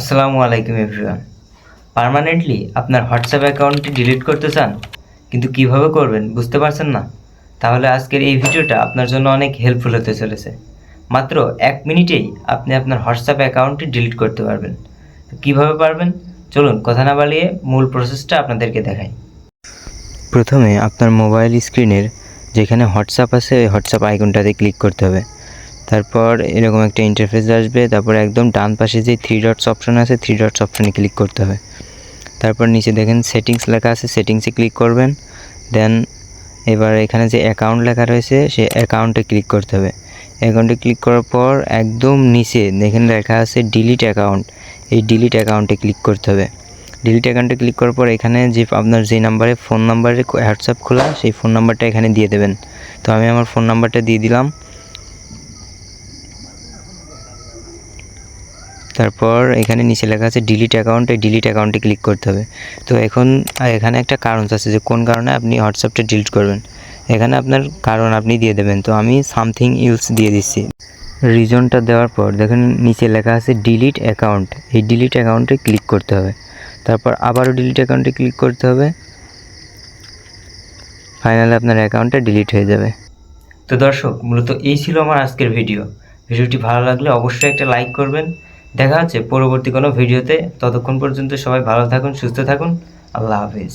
আসসালামু আলাইকুম everyone. Permanently আপনার হোয়াটসঅ্যাপ অ্যাকাউন্টটি ডিলিট করতে চান, কিন্তু কীভাবে করবেন বুঝতে পারছেন না? তাহলে আজকের এই ভিডিওটা আপনার জন্য অনেক হেল্পফুল হতে চলেছে। মাত্র এক মিনিটেই আপনি আপনার হোয়াটসঅ্যাপ অ্যাকাউন্টটি ডিলিট করতে পারবেন। তো কীভাবে পারবেন? চলুন কথা না বাড়িয়ে মূল প্রসেসটা আপনাদেরকে দেখাই। প্রথমে আপনার মোবাইল স্ক্রিনের যেখানে হোয়াটসঅ্যাপ আছে, ওই হোয়াটসঅ্যাপ আইকনটাতে ক্লিক করতে হবে। তারপর এরকম একটা ইন্টারফেস আসবে, তারপর একদম ডান পাশে যে থ্রি ডটস অপশন আছে থ্রি ডটস অপশনে ক্লিক করতে হবে। তারপর নিচে দেখেন সেটিংস লেখা আছে সেটিংসে ক্লিক করবেন। দেন এবার এখানে যে অ্যাকাউন্ট লেখা রয়েছে সে অ্যাকাউন্টে ক্লিক করতে হবে। অ্যাকাউন্টে ক্লিক করার পর একদম নিচে দেখেন লেখা আছে ডিলিট অ্যাকাউন্ট এই ডিলিট অ্যাকাউন্টে ক্লিক করতে হবে। ডিলিট অ্যাকাউন্টে ক্লিক করার পর এখানে যে আপনার যে নাম্বারে ফোন নাম্বারে হোয়াটসঅ্যাপ খোলা, সেই ফোন নাম্বারটা এখানে দিয়ে দেবেন। তো আমি আমার ফোন নাম্বারটা দিয়ে দিলাম। তারপর এখানে নিচে লেখা আছে ডিলিট অ্যাকাউন্টে ডিলিট অ্যাকাউন্টে ক্লিক করতে হবে। তো এখন, এখানে একটা কারণ আছে যে কোন কারণে আপনি হোয়াটসঅ্যাপটা ডিলিট করবেন। এখানে আপনার কারণ আপনি দিয়ে দেবেন। তো আমি সামথিং ইউজ দিয়ে দিচ্ছি। রিজনটা দেওয়ার পর, দেখেন নিচে লেখা আছে ডিলিট অ্যাকাউন্ট এই ডিলিট অ্যাকাউন্টে ক্লিক করতে হবে। তারপর আবারও ডিলিট অ্যাকাউন্টে ক্লিক করতে হবে। ফাইনালি আপনার অ্যাকাউন্টটা ডিলিট হয়ে যাবে। তো দর্শক, মূলত এই ছিল আমার আজকের ভিডিও ভিডিওটি ভালো লাগলে অবশ্যই একটা লাইক করবেন। দেখা হচ্ছে পরবর্তী কোনো ভিডিওতে। ততক্ষণ পর্যন্ত সবাই ভালো থাকুন সুস্থ থাকুন। আল্লাহ হাফিজ।